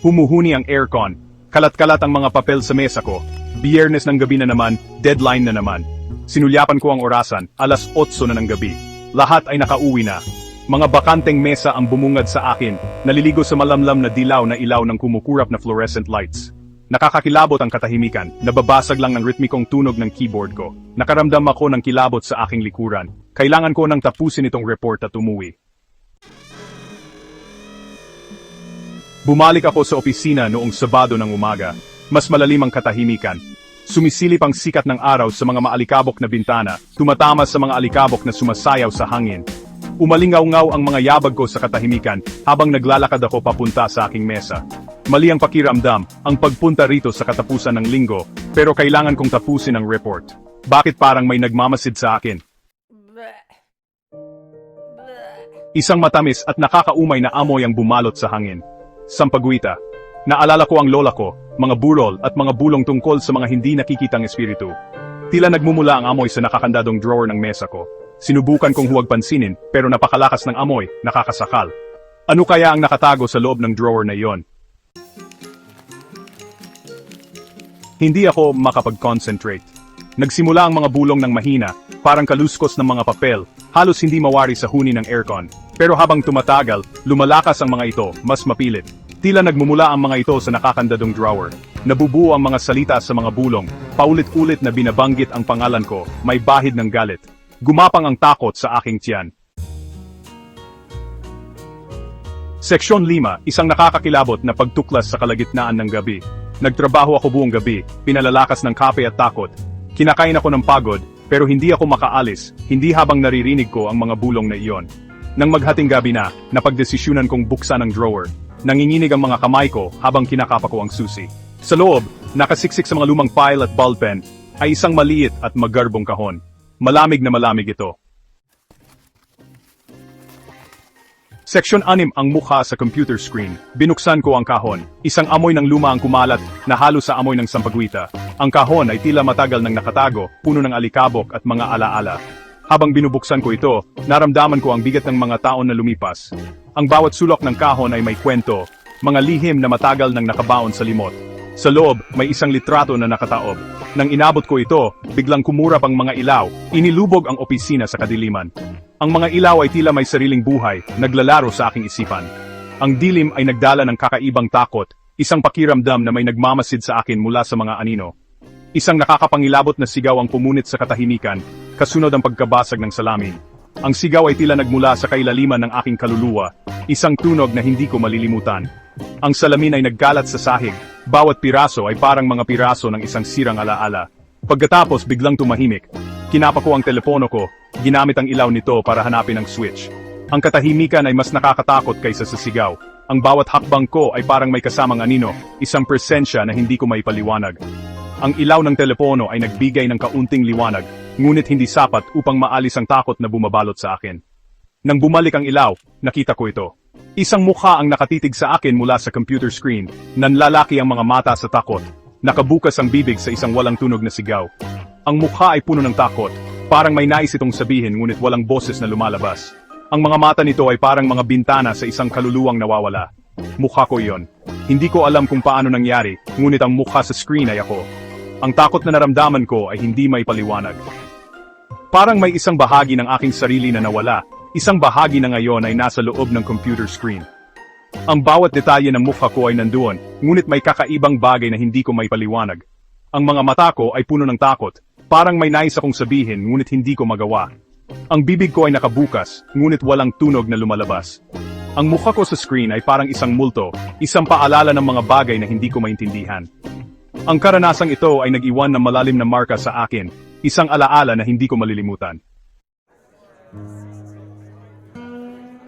Humuhuni ang aircon. Kalat-kalat ang mga papel sa mesa ko. Biyernes ng gabi na naman, deadline na naman. Sinulyapan ko ang orasan, alas 8 na ng gabi. Lahat ay nakauwi na. Mga bakanteng mesa ang bumungad sa akin, naliligo sa malamlam na dilaw na ilaw ng kumukurap na fluorescent lights. Nakakakilabot ang katahimikan, nababasag lang ng ritmikong tunog ng keyboard ko. Nakaramdam ako ng kilabot sa aking likuran. Kailangan ko nang tapusin itong report at umuwi. Bumalik ako sa opisina noong Sabado ng umaga. Mas malalim ang katahimikan. Sumisilip ang sikat ng araw sa mga maalikabok na bintana, tumatama sa mga alikabok na sumasayaw sa hangin. Umalingaw-ngaw ang mga yabag ko sa katahimikan habang naglalakad ako papunta sa aking mesa. Mali ang pakiramdam, ang pagpunta rito sa katapusan ng linggo, pero kailangan kong tapusin ang report. Bakit parang may nagmamasid sa akin? Isang matamis at nakakaumay na amoy ang bumalot sa hangin. Sampaguita. Naalala ko ang lola ko, mga burol at mga bulong tungkol sa mga hindi nakikitang espiritu. Tila nagmumula ang amoy sa nakakandadong drawer ng mesa ko. Sinubukan kong huwag pansinin, pero napakalakas ng amoy, nakakasakal. Ano kaya ang nakatago sa loob ng drawer na iyon? Hindi ako makapag-concentrate. Nagsimula ang mga bulong ng mahina, parang kaluskos ng mga papel, halos hindi mawari sa huni ng aircon. Pero habang tumatagal, lumalakas ang mga ito, mas mapilit. Tila nagmumula ang mga ito sa nakakandadong drawer. Nabubuo ang mga salita sa mga bulong, paulit-ulit na binabanggit ang pangalan ko, may bahid ng galit. Gumapang ang takot sa aking tiyan. Seksyon 5, isang nakakakilabot na pagtuklas sa kalagitnaan ng gabi. Nagtrabaho ako buong gabi, pinalalakas ng kape at takot. Kinakain ako ng pagod, pero hindi ako makaalis, hindi habang naririnig ko ang mga bulong na iyon. Nang maghating gabi na, napagdesisyunan kong buksan ang drawer. Nanginginig ang mga kamay ko habang kinakapa ko ang susi. Sa loob, nakasiksik sa mga lumang file at ballpen, ay isang maliit at magarbong kahon. Malamig na malamig ito. Seksyon 6 ang mukha sa computer screen. Binuksan ko ang kahon. Isang amoy ng luma ang kumalat na halos sa amoy ng sampagwita. Ang kahon ay tila matagal nang nakatago, puno ng alikabok at mga alaala. Habang binubuksan ko ito, naramdaman ko ang bigat ng mga taon na lumipas. Ang bawat sulok ng kahon ay may kwento, mga lihim na matagal nang nakabaon sa limot. Sa loob, may isang litrato na nakataob. Nang inabot ko ito, biglang kumurap ang mga ilaw, inilubog ang opisina sa kadiliman. Ang mga ilaw ay tila may sariling buhay, naglalaro sa aking isipan. Ang dilim ay nagdala ng kakaibang takot, isang pakiramdam na may nagmamasid sa akin mula sa mga anino. Isang nakakapangilabot na sigaw ang pumunit sa katahimikan, kasunod ang pagkabasag ng salamin. Ang sigaw ay tila nagmula sa kailaliman ng aking kaluluwa, isang tunog na hindi ko malilimutan. Ang salamin ay nagkalat sa sahig, bawat piraso ay parang mga piraso ng isang sirang alaala. Pagkatapos biglang tumahimik, kinapa ko ang telepono ko, ginamit ang ilaw nito para hanapin ang switch. Ang katahimikan ay mas nakakatakot kaysa sa sigaw. Ang bawat hakbang ko ay parang may kasamang anino, isang presensya na hindi ko maipaliwanag. Ang ilaw ng telepono ay nagbigay ng kaunting liwanag, ngunit hindi sapat upang maalis ang takot na bumabalot sa akin. Nang bumalik ang ilaw, nakita ko ito. Isang mukha ang nakatitig sa akin mula sa computer screen, nanlalaki ang mga mata sa takot. Nakabukas ang bibig sa isang walang tunog na sigaw. Ang mukha ay puno ng takot, parang may nais itong sabihin ngunit walang boses na lumalabas. Ang mga mata nito ay parang mga bintana sa isang kaluluwang nawawala. Mukha ko iyon. Hindi ko alam kung paano nangyari, ngunit ang mukha sa screen ay ako. Ang takot na naramdaman ko ay hindi may paliwanag. Parang may isang bahagi ng aking sarili na nawala, isang bahagi na ngayon ay nasa loob ng computer screen. Ang bawat detalye ng mukha ko ay nandoon, ngunit may kakaibang bagay na hindi ko may paliwanag. Ang mga mata ko ay puno ng takot, parang may nais akong sabihin ngunit hindi ko magawa. Ang bibig ko ay nakabukas, ngunit walang tunog na lumalabas. Ang mukha ko sa screen ay parang isang multo, isang paalala ng mga bagay na hindi ko maintindihan. Ang karanasang ito ay nag-iwan ng malalim na marka sa akin, isang alaala na hindi ko malilimutan.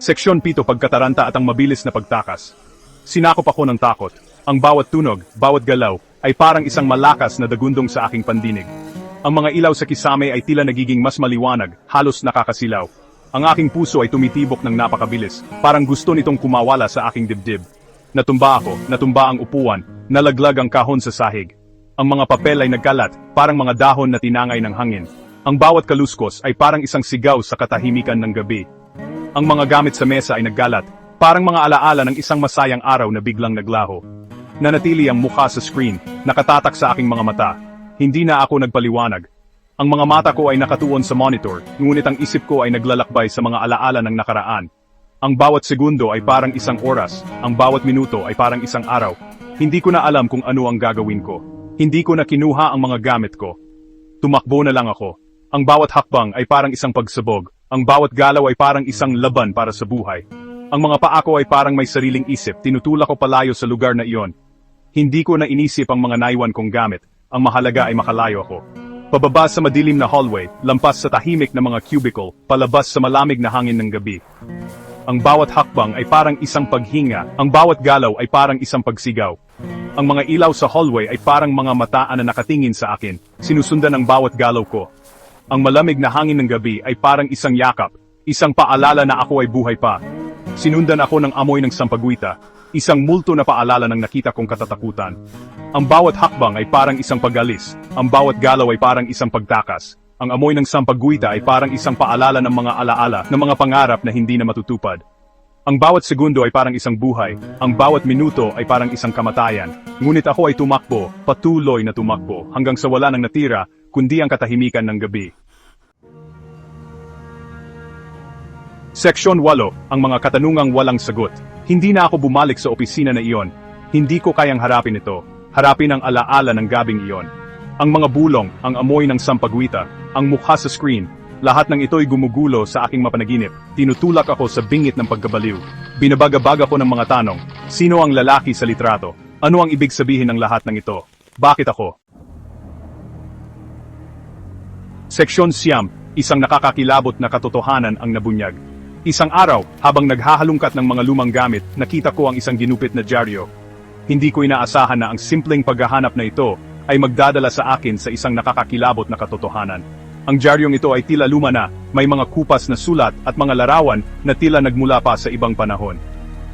Seksyon 7 Pagkataranta at ang mabilis na pagtakas. Sinakop ako ng takot. Ang bawat tunog, bawat galaw, ay parang isang malakas na dagundong sa aking pandinig. Ang mga ilaw sa kisame ay tila nagiging mas maliwanag, halos nakakasilaw. Ang aking puso ay tumitibok ng napakabilis, parang gusto nitong kumawala sa aking dibdib. Natumba ako, natumba ang upuan, nalaglag ang kahon sa sahig. Ang mga papel ay nagkalat, parang mga dahon na tinangay ng hangin. Ang bawat kaluskos ay parang isang sigaw sa katahimikan ng gabi. Ang mga gamit sa mesa ay naggalat, Parang mga alaala ng isang masayang araw na biglang naglaho. Nanatili ang mukha sa screen, nakatatak sa aking mga mata. Hindi na ako nagpaliwanag. Ang mga mata ko ay nakatuon sa monitor, ngunit ang isip ko ay naglalakbay sa mga alaala ng nakaraan. Ang bawat segundo ay parang isang oras, ang bawat minuto ay parang isang araw. Hindi ko na alam kung ano ang gagawin ko. Hindi ko na kinuha ang mga gamit ko. Tumakbo na lang ako. Ang bawat hakbang ay parang isang pagsabog. Ang bawat galaw ay parang isang laban para sa buhay. Ang mga paa ko ay parang may sariling isip, tinutulak ko palayo sa lugar na iyon. Hindi ko na inisip ang mga naiwan kong gamit. Ang mahalaga ay makalayo ako. Pababa sa madilim na hallway, lampas sa tahimik na mga cubicle, palabas sa malamig na hangin ng gabi. Ang bawat hakbang ay parang isang paghinga, ang bawat galaw ay parang isang pagsigaw. Ang mga ilaw sa hallway ay parang mga mataan na nakatingin sa akin, sinusundan ang bawat galaw ko. Ang malamig na hangin ng gabi ay parang isang yakap, isang paalala na ako ay buhay pa. Sinundan ako ng amoy ng sampagwita, isang multo na paalala ng nakita kong katatakutan. Ang bawat hakbang ay parang isang pagalis, ang bawat galaw ay parang isang pagtakas. Ang amoy ng sampagwita ay parang isang paalala ng mga alaala ng mga pangarap na hindi na matutupad. Ang bawat segundo ay parang isang buhay, ang bawat minuto ay parang isang kamatayan. Ngunit ako ay tumakbo, patuloy na tumakbo, hanggang sa wala nang natira, kundi ang katahimikan ng gabi. Seksyon 8, ang mga katanungang walang sagot. Hindi na ako bumalik sa opisina na iyon. Hindi ko kayang harapin ito. Harapin ang alaala ng gabing iyon. Ang mga bulong, ang amoy ng sampagwita, ang mukha sa screen, lahat ng ito'y gumugulo sa aking mapanaginip. Tinutulak ako sa bingit ng pagkabaliw. Binabagabag ako ng mga tanong. Sino ang lalaki sa litrato? Ano ang ibig sabihin ng lahat ng ito? Bakit ako? Seksyon Siyam, isang nakakakilabot na katotohanan ang nabunyag. Isang araw, habang naghahalungkat ng mga lumang gamit, nakita ko ang isang ginupit na dyaryo. Hindi ko inaasahan na ang simpleng paghahanap na ito ay magdadala sa akin sa isang nakakakilabot na katotohanan. Ang dyaryong ito ay tila luma na, may mga kupas na sulat at mga larawan na tila nagmula pa sa ibang panahon.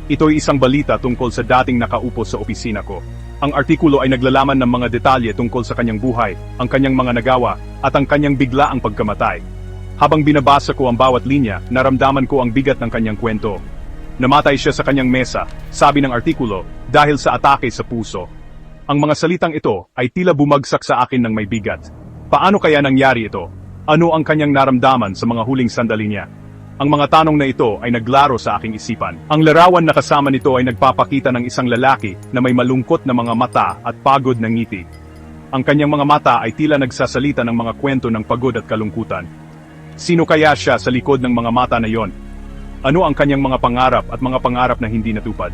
Ito'y isang balita tungkol sa dating nakaupo sa opisina ko. Ang artikulo ay naglalaman ng mga detalye tungkol sa kanyang buhay, ang kanyang mga nagawa, at ang kanyang biglaang pagkamatay. Habang binabasa ko ang bawat linya, naramdaman ko ang bigat ng kanyang kwento. Namatay siya sa kanyang mesa, sabi ng artikulo, dahil sa atake sa puso. Ang mga salitang ito ay tila bumagsak sa akin ng may bigat. Paano kaya nangyari ito? Ano ang kanyang naramdaman sa mga huling sandali niya? Ang mga tanong na ito ay naglaro sa aking isipan. Ang larawan na kasama nito ay nagpapakita ng isang lalaki na may malungkot na mga mata at pagod na ngiti. Ang kanyang mga mata ay tila nagsasalita ng mga kwento ng pagod at kalungkutan. Sino kaya siya sa likod ng mga mata na yon? Ano ang kanyang mga pangarap at mga pangarap na hindi natupad?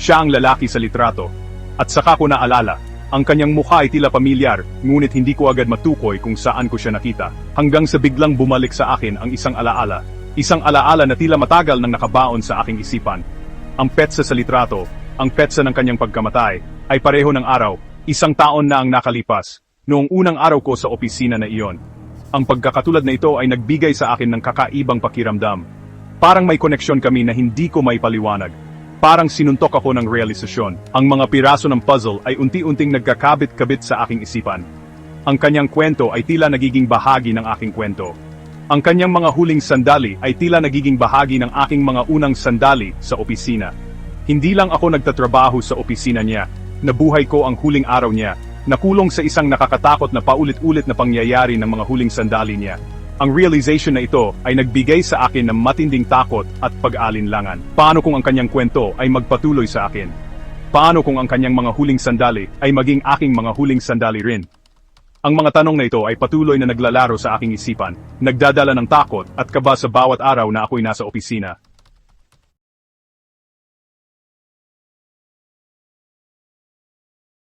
Siya ang lalaki sa litrato. At saka ko naalala, ang kanyang mukha ay tila pamilyar, ngunit hindi ko agad matukoy kung saan ko siya nakita. Hanggang sa biglang bumalik sa akin ang isang alaala. Isang alaala na tila matagal nang nakabaon sa aking isipan. Ang petsa sa litrato, ang petsa ng kanyang pagkamatay, ay pareho ng araw, isang taon na ang nakalipas, noong unang araw ko sa opisina na iyon. Ang pagkakatulad na ito ay nagbigay sa akin ng kakaibang pakiramdam. Parang may koneksyon kami na hindi ko may paliwanag. Parang sinuntok ako ng realisasyon. Ang mga piraso ng puzzle ay unti-unting nagkakabit-kabit sa aking isipan. Ang kanyang kwento ay tila nagiging bahagi ng aking kwento. Ang kanyang mga huling sandali ay tila nagiging bahagi ng aking mga unang sandali sa opisina. Hindi lang ako nagtatrabaho sa opisina niya, nabuhay ko ang huling araw niya, nakulong sa isang nakakatakot na paulit-ulit na pangyayari ng mga huling sandali niya. Ang realization na ito ay nagbigay sa akin ng matinding takot at pag-alinlangan. Paano kung ang kanyang kwento ay magpatuloy sa akin? Paano kung ang kanyang mga huling sandali ay maging aking mga huling sandali rin? Ang mga tanong na ito ay patuloy na naglalaro sa aking isipan, nagdadala ng takot at kaba sa bawat araw na ako'y nasa opisina.